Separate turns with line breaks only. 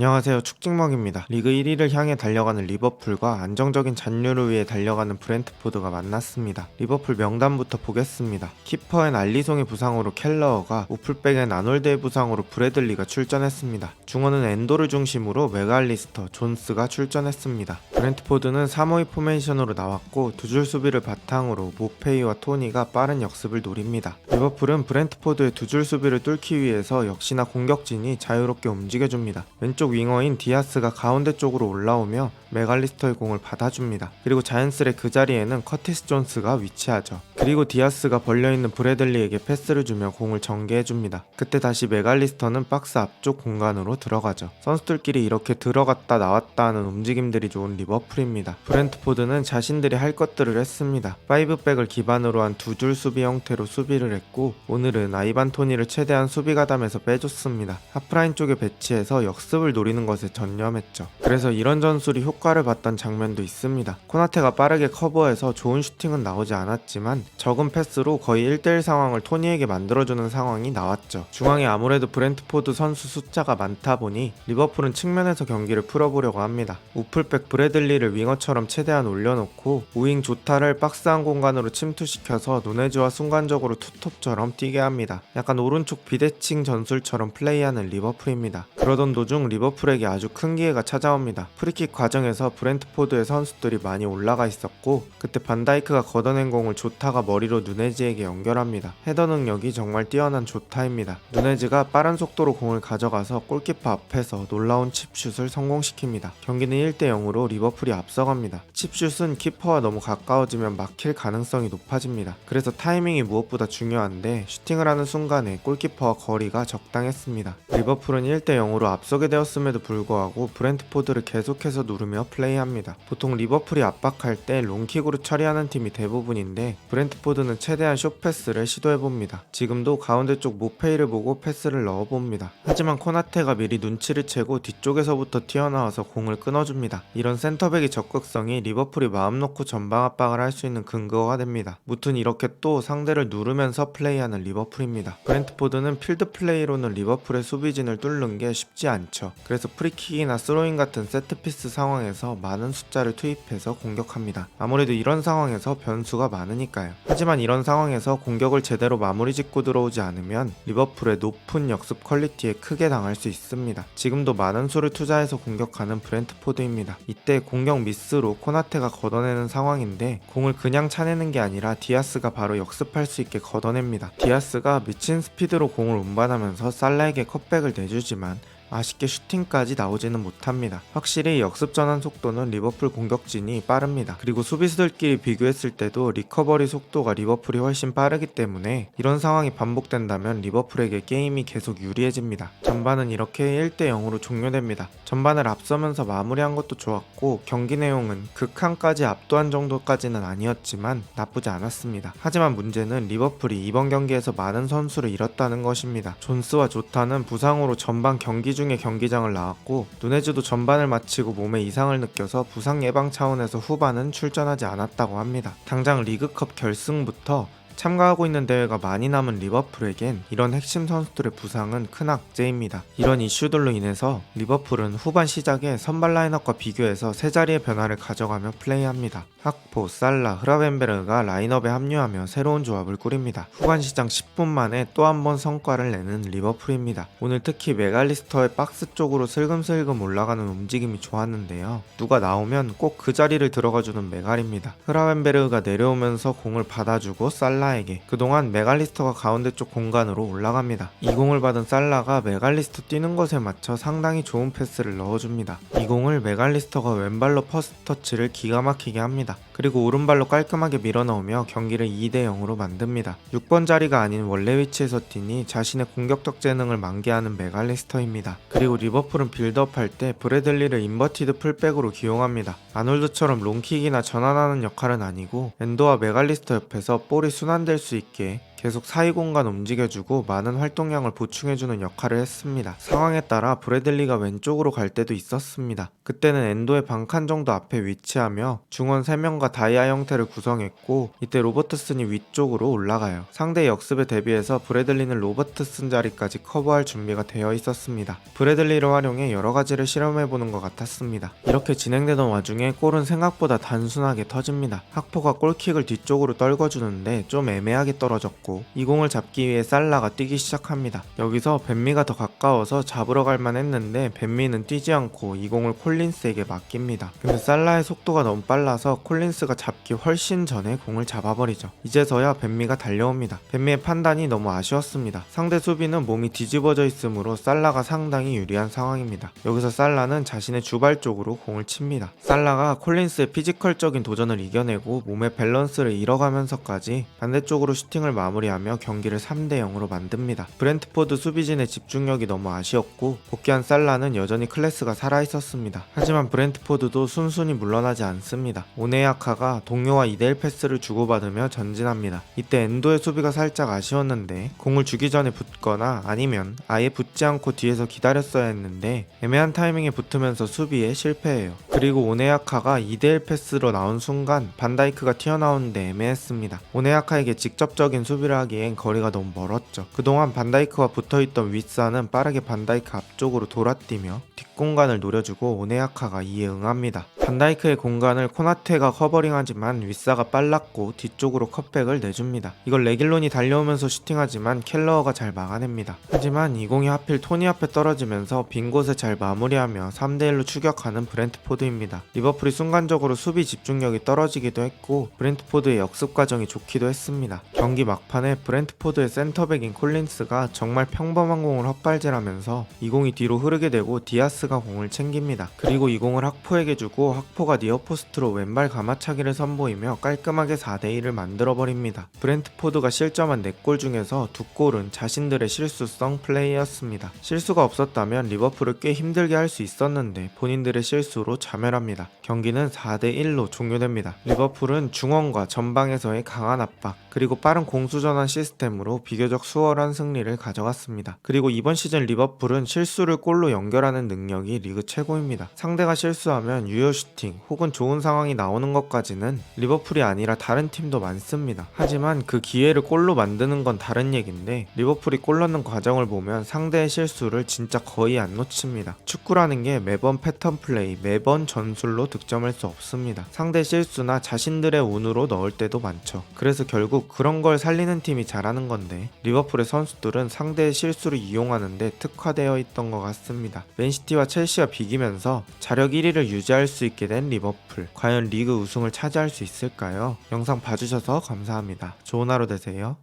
안녕하세요 축직먹입니다. 리그 1위를 향해 달려가는 리버풀과 안정적인 잔류를 위해 달려가는 브렌트포드가 만났습니다. 리버풀 명단부터 보겠습니다. 키퍼엔 알리송의 부상으로 켈러어가 우플백엔 아놀드의 부상으로 브래들리가 출전했습니다. 중원은 엔도를 중심으로 메갈리스터, 존스가 출전했습니다. 브렌트포드는 3-5-2 포메이션으로 나왔고 두 줄 수비를 바탕으로 모페이와 토니가 빠른 역습을 노립니다. 리버풀은 브렌트포드의 두 줄 수비를 뚫기 위해서 역시나 공격진이 자유롭게 움직여줍니다. 왼쪽 윙어인 디아스가 가운데 쪽으로 올라오며 메갈리스터의 공을 받아줍니다. 그리고 자연스레 그 자리에는 커티스 존스가 위치하죠. 그리고 디아스가 벌려있는 브래들리에게 패스를 주며 공을 전개해줍니다. 그때 다시 메갈리스터는 박스 앞쪽 공간으로 들어가죠. 선수들끼리 이렇게 들어갔다 나왔다 하는 움직임들이 좋은 리버풀입니다. 브렌트포드는 자신들이 할 것들을 했습니다. 5백을 기반으로 한 두 줄 수비 형태로 수비를 했고 오늘은 아이반 토니를 최대한 수비 가담에서 빼줬습니다. 하프라인 쪽에 배치해서 역습을 노리는 것에 전념했죠. 그래서 이런 전술이 효과를 봤던 장면도 있습니다. 코나테가 빠르게 커버해서 좋은 슈팅은 나오지 않았지만 적은 패스로 거의 1대1 상황을 토니에게 만들어주는 상황이 나왔죠. 중앙에 아무래도 브렌트포드 선수 숫자가 많다 보니 리버풀은 측면에서 경기를 풀어보려고 합니다. 우플백 브래들리를 윙어처럼 최대한 올려놓고 우잉 조타를 박스한 공간으로 침투시켜서 노네즈와 순간적으로 투톱처럼 뛰게 합니다. 약간 오른쪽 비대칭 전술처럼 플레이하는 리버풀입니다. 그러던 도중 리버풀에게 아주 큰 기회가 찾아옵니다. 프리킥 과정에서 브렌트포드의 선수들이 많이 올라가 있었고 그때 반다이크가 걷어낸 공을 조타가 머리로 누네즈에게 연결합니다. 헤더 능력이 정말 뛰어난 조타입니다. 누네즈가 빠른 속도로 공을 가져가서 골키퍼 앞에서 놀라운 칩슛을 성공시킵니다. 경기는 1대 0으로 리버풀이 앞서갑니다. 칩슛은 키퍼와 너무 가까워지면 막힐 가능성이 높아집니다. 그래서 타이밍이 무엇보다 중요한데 슈팅을 하는 순간에 골키퍼와 거리가 적당했습니다. 리버풀은 1대 0으로 앞서게 되었음에도 불구하고 브렌트포드를 계속해서 누르며 플레이합니다. 보통 리버풀이 압박할 때 롱킥으로 처리하는 팀이 대부분인데 브렌트 포드는 최대한 숏패스를 시도해봅니다. 지금도 가운데 쪽 모페이를 보고 패스를 넣어봅니다. 하지만 코나테가 미리 눈치를 채고 뒤쪽에서부터 튀어나와서 공을 끊어줍니다. 이런 센터백의 적극성이 리버풀이 마음 놓고 전방 압박을 할 수 있는 근거가 됩니다. 무튼 이렇게 또 상대를 누르면서 플레이하는 리버풀입니다. 브렌트포드는 필드 플레이로는 리버풀의 수비진을 뚫는 게 쉽지 않죠. 그래서 프리킥이나 스로잉 같은 세트피스 상황에서 많은 숫자를 투입해서 공격합니다. 아무래도 이런 상황에서 변수가 많으니까요. 하지만 이런 상황에서 공격을 제대로 마무리 짓고 들어오지 않으면 리버풀의 높은 역습 퀄리티에 크게 당할 수 있습니다. 지금도 많은 수를 투자해서 공격하는 브렌트포드입니다. 이때 공격 미스로 코나테가 걷어내는 상황인데 공을 그냥 차내는 게 아니라 디아스가 바로 역습할 수 있게 걷어냅니다. 디아스가 미친 스피드로 공을 운반하면서 살라에게 컷백을 내주지만 아쉽게 슈팅까지 나오지는 못합니다. 확실히 역습 전환 속도는 리버풀 공격진이 빠릅니다. 그리고 수비수들끼리 비교했을 때도 리커버리 속도가 리버풀이 훨씬 빠르기 때문에 이런 상황이 반복된다면 리버풀에게 게임이 계속 유리해집니다. 전반은 이렇게 1대 0으로 종료됩니다. 전반을 앞서면서 마무리한 것도 좋았고 경기 내용은 극한까지 압도한 정도까지는 아니었지만 나쁘지 않았습니다. 하지만 문제는 리버풀이 이번 경기에서 많은 선수를 잃었다는 것입니다. 존스와 조타는 부상으로 전반 경기 중에 경기장을 나왔고 누네즈도 전반을 마치고 몸에 이상을 느껴서 부상 예방 차원에서 후반은 출전하지 않았다고 합니다. 당장 리그컵 결승부터 참가하고 있는 대회가 많이 남은 리버풀에겐 이런 핵심 선수들의 부상은 큰 악재입니다. 이런 이슈들로 인해서 리버풀은 후반 시작에 선발 라인업과 비교해서 세 자리의 변화를 가져가며 플레이합니다. 학포, 살라, 흐라벤베르가 라인업에 합류하며 새로운 조합을 꾸립니다. 후반 시작 10분 만에 또 한 번 성과를 내는 리버풀입니다. 오늘 특히 메갈리스터의 박스 쪽으로 슬금슬금 올라가는 움직임이 좋았는데요. 누가 나오면 꼭 그 자리를 들어가주는 메갈입니다. 흐라벤베르가 내려오면서 공을 받아주고 살라 에게 그동안 메갈리스터가 가운데 쪽 공간으로 올라갑니다. 이 공을 받은 살라가 메갈리스터 뛰는 것에 맞춰 상당히 좋은 패스를 넣어줍니다. 이 공을 메갈리스터가 왼발로 퍼스트 터치를 기가 막히게 합니다. 그리고 오른발로 깔끔하게 밀어넣으며 경기를 2대 0으로 만듭니다. 6번 자리가 아닌 원래 위치에서 뛰니 자신의 공격적 재능을 만개하는 메갈리스터입니다. 그리고 리버풀은 빌드업할 때 브래들리를 인버티드 풀백으로 기용합니다. 아놀드처럼 롱킥이나 전환하는 역할은 아니고 엔도와 메갈리스터 옆에서 볼이 순환 될 수 있게 계속 사이 공간 움직여주고 많은 활동량을 보충해주는 역할을 했습니다. 상황에 따라 브래들리가 왼쪽으로 갈 때도 있었습니다. 그때는 엔도의 반칸 정도 앞에 위치하며 중원 3명과 다이아 형태를 구성했고 이때 로버트슨이 위쪽으로 올라가요. 상대 역습에 대비해서 브래들리는 로버트슨 자리까지 커버할 준비가 되어 있었습니다. 브래들리를 활용해 여러 가지를 실험해보는 것 같았습니다. 이렇게 진행되던 와중에 골은 생각보다 단순하게 터집니다. 학포가 골킥을 뒤쪽으로 떨궈주는데 좀 애매하게 떨어졌고 이 공을 잡기 위해 살라가 뛰기 시작합니다. 여기서 벤미가 더 가까워서 잡으러 갈만 했는데 벤미는 뛰지 않고 이 공을 콜린스에게 맡깁니다. 근데 살라의 속도가 너무 빨라서 콜린스가 잡기 훨씬 전에 공을 잡아버리죠. 이제서야 벤미가 달려옵니다. 벤미의 판단이 너무 아쉬웠습니다. 상대 수비는 몸이 뒤집어져 있으므로 살라가 상당히 유리한 상황입니다. 여기서 살라는 자신의 주발 쪽으로 공을 칩니다. 살라가 콜린스의 피지컬적인 도전을 이겨내고 몸의 밸런스를 잃어가면서까지 반대쪽으로 슈팅을 마무리 하며 경기를 3대 0으로 만듭니다. 브렌트포드 수비진의 집중력이 너무 아쉬웠고 복귀한 살라는 여전히 클래스가 살아있었습니다. 하지만 브렌트포드도 순순히 물러나지 않습니다. 오네야카가 동료와 2대1 패스를 주고받으며 전진합니다. 이때 엔도의 수비가 살짝 아쉬웠는데 공을 주기 전에 붙거나 아니면 아예 붙지 않고 뒤에서 기다렸어야 했는데 애매한 타이밍에 붙으면서 수비에 실패해요. 그리고 오네야카가 2대1 패스로 나온 순간 반다이크가 튀어나오는데 애매했습니다. 오네야카에게 직접적인 수비를 하기엔 거리가 너무 멀었죠. 그동안 반다이크와 붙어있던 윗사는 빠르게 반다이크 앞쪽으로 돌아뛰며 뒷공간을 노려주고 오네야카가 이에 응합니다. 반다이크의 공간을 코나테가 커버링하지만 윗사가 빨랐고 뒤쪽으로 컷백을 내줍니다. 이걸 레길론이 달려오면서 슈팅하지만 켈러가 잘 막아냅니다. 하지만 이 공이 하필 토니 앞에 떨어지면서 빈 곳에 잘 마무리하며 3대1로 추격하는 브렌트포드입니다. 리버풀이 순간적으로 수비 집중력이 떨어지기도 했고 브렌트포드의 역습 과정이 좋기도 했습니다. 경기 막판 에 브렌트포드의 센터백인 콜린스가 정말 평범한 공을 헛발질하면서 이 공이 뒤로 흐르게 되고 디아스가 공을 챙깁니다. 그리고 이 공을 학포에게 주고 학포가 니어포스트로 왼발 가마차기를 선보이며 깔끔하게 4대1을 만들어버립니다. 브렌트포드가 실점한 4골 중에서 2골은 자신들의 실수성 플레이였습니다. 실수가 없었다면 리버풀을 꽤 힘들게 할 수 있었는데 본인들의 실수로 자멸합니다. 경기는 4대1로 종료됩니다. 리버풀은 중원과 전방에서의 강한 압박 그리고 빠른 공수전환 시스템으로 비교적 수월한 승리를 가져갔습니다. 그리고 이번 시즌 리버풀은 실수를 골로 연결하는 능력이 리그 최고입니다. 상대가 실수하면 유효 슈팅 혹은 좋은 상황이 나오는 것까지는 리버풀이 아니라 다른 팀도 많습니다. 하지만 그 기회를 골로 만드는 건 다른 얘기인데 리버풀이 골 넣는 과정을 보면 상대의 실수를 진짜 거의 안 놓칩니다. 축구라는 게 매번 패턴 플레이, 매번 전술로 득점할 수 없습니다. 상대 실수나 자신들의 운으로 넣을 때도 많죠. 그래서 결국 그런 걸 살리는 팀이 잘하는 건데 리버풀의 선수들은 상대의 실수를 이용하는데 특화되어 있던 것 같습니다. 맨시티와 첼시가 비기면서 자력 1위를 유지할 수 있게 된 리버풀. 과연 리그 우승을 차지할 수 있을까요? 영상 봐주셔서 감사합니다. 좋은 하루 되세요.